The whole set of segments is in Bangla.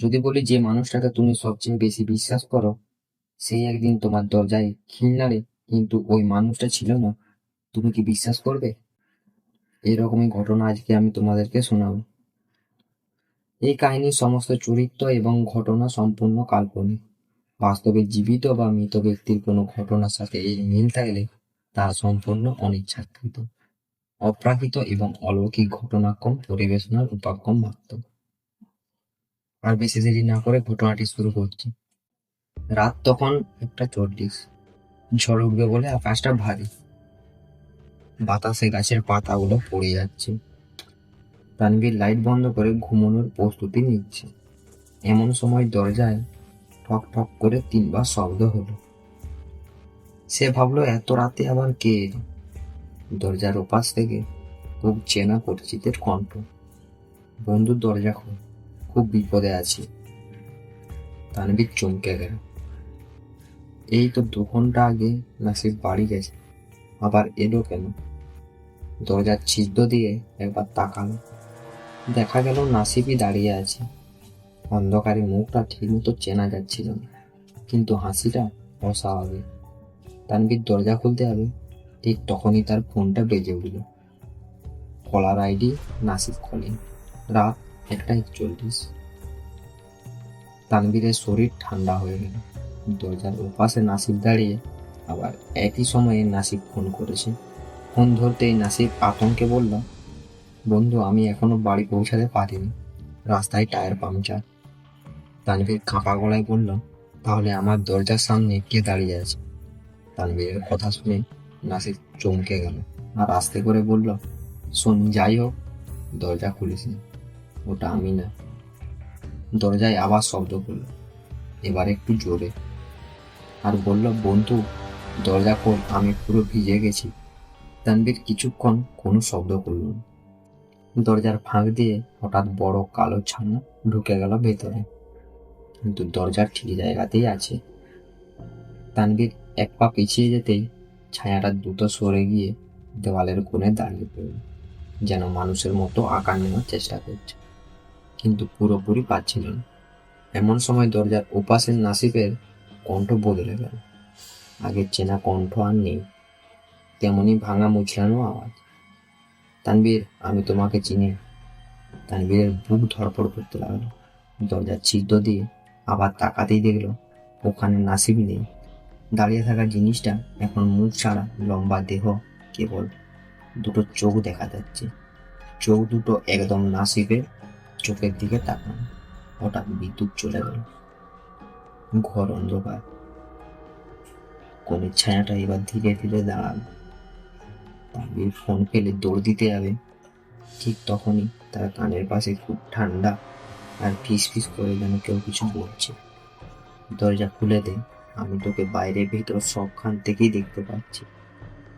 যদি বলি যে মানুষটাকে তুমি সবচেয়ে বেশি বিশ্বাস করো, সেই একদিন তোমার দরজায় খিল নাড়ে, কিন্তু ওই মানুষটা ছিল না। তুমি কি বিশ্বাস করবে? এরকমই ঘটনা আজকে আমি তোমাদেরকে শোনাবো। এই কাহিনীর সমস্ত চরিত্র এবং ঘটনা সম্পূর্ণ কাল্পনিক। বাস্তবে জীবিত বা মৃত ব্যক্তির কোনো ঘটনার সাথে এই মিল থাকলে তা সম্পূর্ণ অনিচ্ছাকৃত, অপ্রাকৃত এবং অলৌকিক ঘটনাক্রম, পরিবেশনার উপাক্রম মাত্র। আর বেশি দেরি না করে ঘটনাটি শুরু করছি। রাত তখন একটা চল্লিশ। ঝড় উঠবে বলে আকাশটা ভারী। বাতাসে গাছের পাতাগুলো পড়ে যাচ্ছে। তানভীর লাইট বন্ধ করে ঘুমানোর প্রস্তুতি নিচ্ছে। এমন সময় দরজায় ঠক ঠক করে তিনবার শব্দ হলো। সে ভাবলো, এত রাতে আবার কে? দরজার ওপাশ থেকে খুব চেনা পরিচিতের কণ্ঠ। বন্ধুর দরজা খোল। খুব বিপদে আছি। তানভীর চমকে গেল। এই তো দু ঘণ্টা আগে নাসির বাড়ি গেছে, আবার এলো কেন? দরজার ছিদ্র দিয়ে একবার তাকালো। দেখা গেল নাসিবই দাঁড়িয়ে আছে। অন্ধকারে মুখটা ঠিকমতো চেনা যাচ্ছিল না, কিন্তু হাসিটা অস্বাভাবিক। তানভীর দরজা খুলতে হবে ঠিক তখনই তার ফোনটা বেজে উঠল। কলার আইডি নাসিব কলিং রাত একটা একচল্লিশ তানবীরের শরীর ঠান্ডা হয়ে গেল। দরজার ওপাশে নাসিব দাঁড়িয়ে আবার একই সময়ে নাসিব ফোন করেছে। ফোন ধরতেই নাসিব আতঙ্কে বলল, বন্ধু, আমি এখনও বাড়ি পৌঁছাতে পারিনি। রাস্তায় টায়ার পাংচার। তানভীর কাঁপা গলায় বলল, তাহলে আমার দরজার সামনে কে দাঁড়িয়ে আছে? তানভীরের কথা শুনে নাসিব চমকে গেল আর আস্তে করে বলল, শোন, যাই হোক, দরজা খুলিস না ওটা আমি না। দরজায় আবার শব্দ করল। এবার একটু জোরে। আর বলল, বন্ধু, দরজা খোল, আমি পুরো ভিজে গেছি। তানবীর কিছুক্ষণ কোনো শব্দ করল না। দরজার ফাঁক দিয়ে হঠাৎ বড় কালো ছানা ঢুকে গেল ভেতরে। কিন্তু দরজার ঠিক জায়গাতেই আছে। তানবীর এক পা পিছিয়ে যেতেই ছায়াটা দ্রুত সরে গিয়ে দেওয়ালের কোণে দাঁড়িয়ে পড়ল, যেন মানুষের মতো আকার নেওয়ার চেষ্টা করছে। কিন্তু পুরোপুরি পাচ্ছিল না। এমন সময় দরজার ওপাশের নাসিবের কণ্ঠ বদলে গেল। আগের চেনা কণ্ঠ আর নেই, তেমনি ভাঙা মুচড়ানো আওয়াজ। তানবীর আমি তোমাকে চিনি। তানবীরের বুক ধরপড় করতে লাগল। দরজার ছিদ্র দিয়ে আবার তাকাতেই দেখল, ওখানে নাসিব নেই। দাঁড়িয়ে থাকা জিনিসটা এখন মুখ ছাড়া লম্বা দেহ, কেবল দুটো চোখ দেখা যাচ্ছে। চোখ দুটো একদম নাসিবের চোখের দিকে তাকান হঠাৎ বিদ্যুৎ চলে গেল। ঘর অন্ধকার। কোণের ছায়াটা এবার ধীরে ধীরে দাঁড়াল। তানভীর ফোন পেলে দৌড় দিতে যাবে। ঠিক তখনই তার কানের পাশে খুব ঠান্ডা আর ফিস ফিস করে যেন কেউ কিছু বলছে। দরজা খুলে দে, আমি তোকে বাইরে ভেতর সবখান থেকেই দেখতে পাচ্ছি।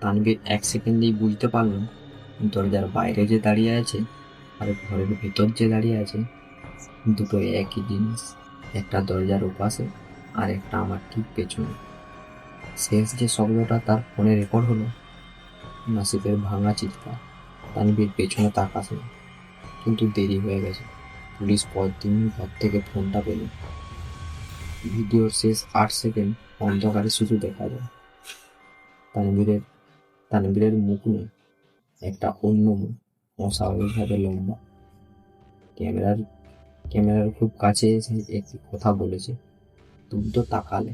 তানভীর এক সেকেন্ডেই বুঝতে পারল দরজার বাইরে যে দাঁড়িয়ে আছে আর ঘরের ভেতর যে দাঁড়িয়ে আছে, দুটো একই জিনিস। একটা দরজার ওপাশে আর একটা আমার ঠিক পেছনে। শেষ যে শব্দটা তার ফোনে রেকর্ড হলো, নাসিফের ভাঙা চিৎকার। তানবীর পেছনে তাকাছে কিন্তু দেরি হয়ে গেছে। পুলিশ পরদিন ঘর থেকে ফোনটা পেল। ভিডিওর শেষ আট সেকেন্ড অন্ধকারে শুধু দেখা যায়। তানবীরের তানবীরের মুখ নেই, একটা অন্য মুখ। অস্বাভাবিকভাবে লম্বা ক্যামেরার ক্যামেরার খুব কাছে এসে একটি কথা বলেছে। তুমি তো তাকালে।